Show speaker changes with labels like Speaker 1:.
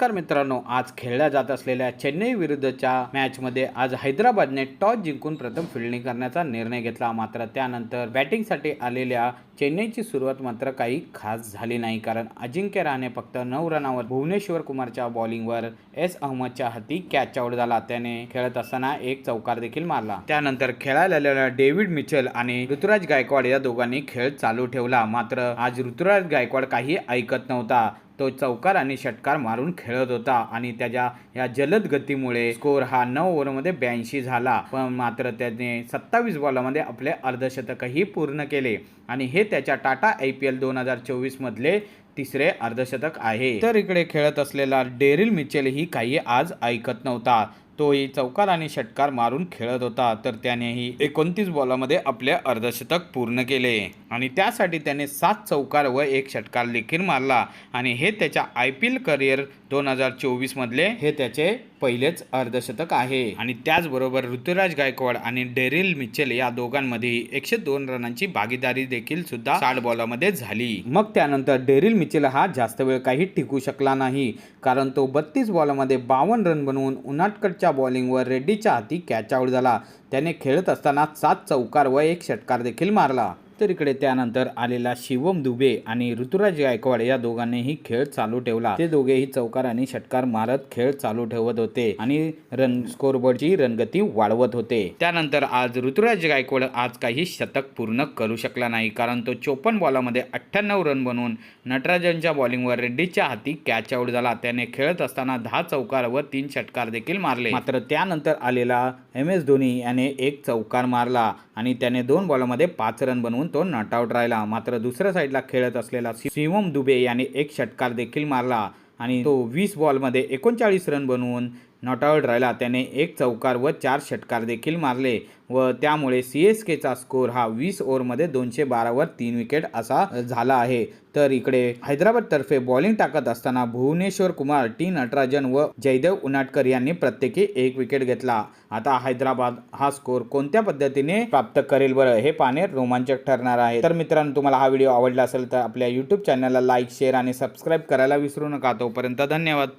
Speaker 1: नमस्कार मित्रांनो आज खेळल्या जात असलेल्या चेन्नई विरुद्धच्या मॅचमध्ये आज हैदराबादने टॉस जिंकून प्रथम फिल्डिंग करण्याचा निर्णय घेतला. मात्र त्यानंतर बॅटिंगसाठी आलेल्या चेन्नईची सुरुवात मात्र काही खास झाली नाही. कारण अजिंक्य रहाणे फक्त नऊ रनावर भुवनेश्वर कुमारच्या बॉलिंगवर एस अहमदच्या हाती कॅच आउट झाला. त्याने खेळत असताना एक चौकार देखील मारला. त्यानंतर खेळायला आलेल्या डेव्हिड मिचल आणि ऋतुराज गायकवाड या दोघांनी खेळ चालू ठेवला. मात्र आज ऋतुराज गायकवाड काही ऐकत नव्हता. तो चौकार आणि षटकार मारून खेळत होता आणि त्याच्या या जलद गतीमुळे स्कोर हा नऊ ओव्हरमध्ये ब्याऐंशी झाला. पण मात्र त्याने सत्तावीस बॉलामध्ये आपले अर्धशतकही पूर्ण केले आणि हे त्याच्या टाटा आय पी एल दोन हजार चोवीस मधले तिसरे अर्धशतक आहे. तर इकडे खेळत असलेला डेरिल मिचेल ही काही आज ऐकत नव्हता. तोही चौकार आणि षटकार मारून खेळत होता. तर त्यानेही एकोणतीस बॉलामध्ये आपले अर्धशतक पूर्ण केले. आणि त्यासाठी त्याने सात चौकार व एक षटकार देखील मारला. आणि हे त्याच्या आय पी एल करिअर दोन हजार चोवीस मधले हे त्याचे पहिलेच अर्धशतक आहे. आणि त्याचबरोबर ऋतुराज गायकवाड आणि डेरिल मिचेल या दोघांमध्ये एकशे दोन रनांची भागीदारी देखील सुद्धा साठ बॉलामध्ये झाली. मग त्यानंतर डेरिल मिचेल हा जास्त वेळ काही टिकू शकला नाही. कारण तो बत्तीस बॉलामध्ये बावन्न रन बनवून उनाटकडच्या बॉलिंगवर रेड्डीच्या हाती कॅच आऊट झाला. त्याने खेळत असताना सात चौकार व एक षटकार देखील मारला. तर इकडे त्यानंतर आलेला शिवम दुबे आणि ऋतुराज गायकवाड या दोघांनीही खेळ चालू ठेवला. ते दोघेही चौकार आणि षटकार मारत खेळ चालू ठेवत होते आणि रन स्कोरबोर्डची रनगती वाढवत होते. त्यानंतर आज ऋतुराज गायकवाड आज काही शतक पूर्ण करू शकला नाही कारण तो चोपन्न बॉलामध्ये अठ्ठ्याण्णव रन बनवून नटराजनच्या बॉलिंगवर रेड्डीच्या हाती कॅच आउट झाला. त्याने खेळत असताना दहा चौकार व तीन षटकार देखील मारले. मात्र त्यानंतर आलेला एम एस धोनी याने एक चौकार मारला आणि त्याने दोन बॉलमध्ये पाच रन बनवून तो नॉट आउट राहिला. मात्र दुसऱ्या साईडला खेळत असलेला शिवम दुबे याने एक षटकार देखील मारला आणि तो वीस बॉलमध्ये एकोणचाळीस रन बनवून नॉटआउट राहिला. त्याने एक चौकार व चार षटकार देखील मारले व त्यामुळे सी एस केचा स्कोअर हा वीस ओव्हरमध्ये दोनशे बारावर तीन विकेट असा झाला आहे. तर इकडे हैदराबादतर्फे बॉलिंग टाकत असताना भुवनेश्वर कुमार टी नटराजन व जयदेव उनाटकर यांनी प्रत्येकी एक विकेट घेतला. आता हैदराबाद हा स्कोर कोणत्या पद्धतीने प्राप्त करेल बरं हे पाहणे रोमांचक ठरणार आहे. तर मित्रांनो तुम्हाला हा व्हिडिओ आवडला असेल तर आपल्या यूट्यूब चॅनलला लाईक शेअर आणि सबस्क्राईब करायला विसरू नका. तोपर्यंत धन्यवाद.